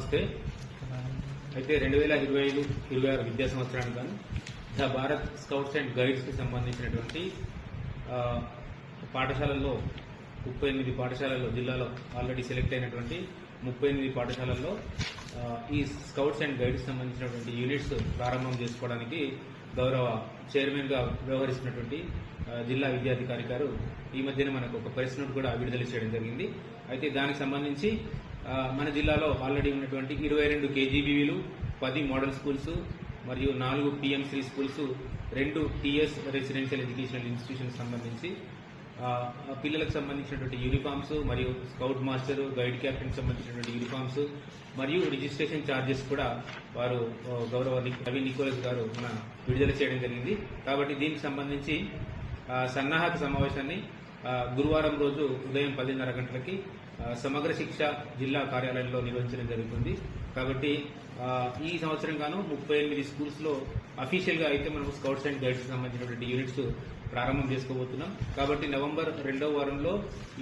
నమస్తే. అయితే రెండు వేల ఇరవై ఐదు ఇరవై ఆరు విద్యా సంవత్సరానికి గాను ద భారత్ స్కౌట్స్ అండ్ గైడ్స్కి సంబంధించినటువంటి పాఠశాలల్లో ముప్పై ఎనిమిది పాఠశాలల్లో జిల్లాలో ఆల్రెడీ సెలెక్ట్ అయినటువంటి ముప్పై ఎనిమిది పాఠశాలల్లో ఈ స్కౌట్స్ అండ్ గైడ్స్ సంబంధించినటువంటి యూనిట్స్ ప్రారంభం చేసుకోవడానికి గౌరవ చైర్మన్గా వ్యవహరిస్తున్నటువంటి జిల్లా విద్యాధికారి గారు ఈ మధ్యన మనకు ఒక ప్రెస్ నోట్ కూడా విడుదల చేయడం జరిగింది. అయితే దానికి సంబంధించి మన జిల్లాలో ఆల్రెడీ ఉన్నటువంటి ఇరవై రెండు కేజీబీవీలు పది మోడల్ స్కూల్స్ మరియు నాలుగు పిఎంసీ స్కూల్స్ రెండు టీఎస్ రెసిడెన్షియల్ ఎడ్యుకేషనల్ ఇన్స్టిట్యూషన్ సంబంధించి పిల్లలకు సంబంధించినటువంటి యూనిఫామ్స్ మరియు స్కౌట్ మాస్టర్ గైడ్ క్యాప్టెన్ సంబంధించినటువంటి యూనిఫామ్స్ మరియు రిజిస్ట్రేషన్ ఛార్జెస్ కూడా వారు గౌరవ రవి నికోలస్ గారు మన విడుదల చేయడం జరిగింది. కాబట్టి దీనికి సంబంధించి సన్నాహక సమావేశాన్ని గురువారం రోజు ఉదయం పదిన్నర గంటలకి సమగ్ర శిక్ష జిల్లా కార్యాలయంలో నిర్వహించడం జరుగుతుంది. కాబట్టి ఈ సంవత్సరం గాను ముప్పై ఎనిమిది స్కూల్స్లో అఫీషియల్గా అయితే మనం స్కౌట్స్ అండ్ గైడ్స్ సంబంధించినటువంటి యూనిట్స్ ప్రారంభం చేసుకోబోతున్నాం. కాబట్టి నవంబర్ రెండవ వారంలో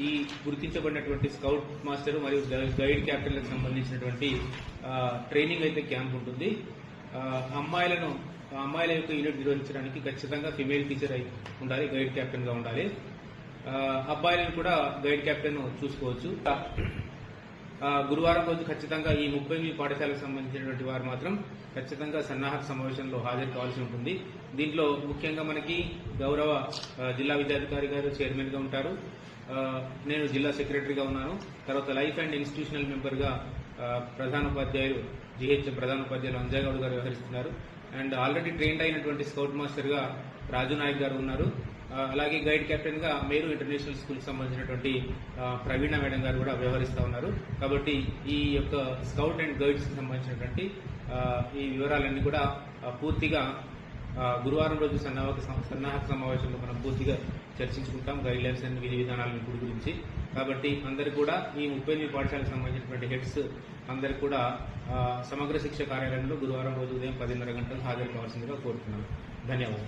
ఈ గుర్తించబడినటువంటి స్కౌట్ మాస్టర్ మరియు గైడ్ క్యాప్టెన్లకు సంబంధించినటువంటి ట్రైనింగ్ అయితే క్యాంప్ ఉంటుంది. అమ్మాయిలను అమ్మాయిల యొక్క యూనిట్ నిర్వహించడానికి ఖచ్చితంగా ఫిమేల్ టీచర్ అయి ఉండాలి గైడ్ కెప్టెన్గా ఉండాలి. అబ్బాయిలను కూడా గైడ్ కెప్టెన్ చూసుకోవచ్చు. గురువారం రోజు ఖచ్చితంగా ఈ ముప్పై ఎనిమిది పాఠశాలకు సంబంధించినటువంటి వారు మాత్రం ఖచ్చితంగా సన్నాహక సమావేశంలో హాజరు కావాల్సి ఉంటుంది. దీంట్లో ముఖ్యంగా మనకి గౌరవ జిల్లా విద్యాధికారి గారు చైర్మన్గా ఉంటారు నేను జిల్లా సెక్రటరీగా ఉన్నాను. తర్వాత లైఫ్ అండ్ ఇన్స్టిట్యూషనల్ మెంబర్గా ప్రధాన ఉపాధ్యాయులు జిహెచ్ ప్రధాన ఉపాధ్యాయులు అంజయ్ గౌడ్ గారు వ్యవహరిస్తున్నారు. అండ్ ఆల్రెడీ ట్రైన్డ్ అయినటువంటి స్కౌట్ మాస్టర్గా రాజు నాయక్ గారు ఉన్నారు. అలాగే గైడ్ కెప్టెన్గా మేరు ఇంటర్నేషనల్ స్కూల్ సంబంధించినటువంటి ప్రవీణ మేడం గారు కూడా వ్యవహరిస్తూ ఉన్నారు. కాబట్టి ఈ యొక్క స్కౌట్ అండ్ గైడ్స్కి సంబంధించినటువంటి ఈ వివరాలన్నీ కూడా పూర్తిగా గురువారం రోజు సన్నాహక సన్నాహక సమావేశంలో మనం పూర్తిగా చర్చించుకుంటాం గైడ్ లైన్స్ అండ్ విధి విధానాల ఇప్పుడు గురించి. కాబట్టి అందరు కూడా ఈ ముప్పై ఎనిమిది పాఠశాలకు సంబంధించినటువంటి హెడ్స్ అందరు కూడా సమగ్ర శిక్ష కార్యాలయంలో గురువారం రోజు ఉదయం పదిన్నర గంటలకు హాజరు కావాల్సిందిగా కోరుతున్నాను. ధన్యవాదాలు.